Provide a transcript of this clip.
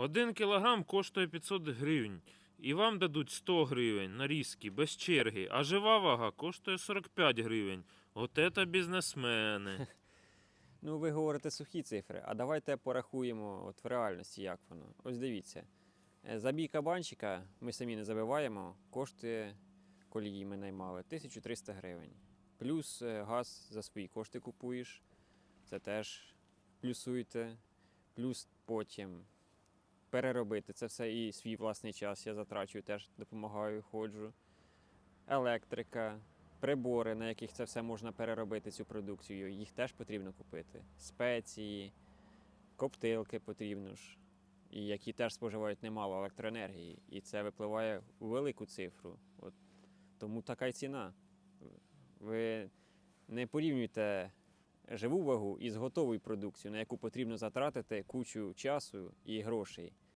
Один кілограм коштує 500 гривень. І вам дадуть 100 гривень нарізки без черги, а жива вага коштує 45 гривень. От це бізнесмени. Ну, ви говорите сухі цифри, а давайте порахуємо от в реальності, як воно. Ось дивіться. Е, Забій кабанчика ми самі не забиваємо, коштує колії ми наймали 1300 гривень. Плюс е, газ за свої кошти купуєш. Це теж плюсуйте. Плюс потім переробити це все і свій власний час я затрачую, теж допомагаю, ходжу. Електрика, прибори, на яких це все можна переробити цю продукцію, їх теж потрібно купити. Спеції, коптилки потрібно ж, і які теж споживають немало електроенергії. І це випливає у велику цифру. От. Тому така й ціна. Ви не порівнюйте живу вагу із готовою продукцією, на яку потрібно затратити кучу часу і грошей.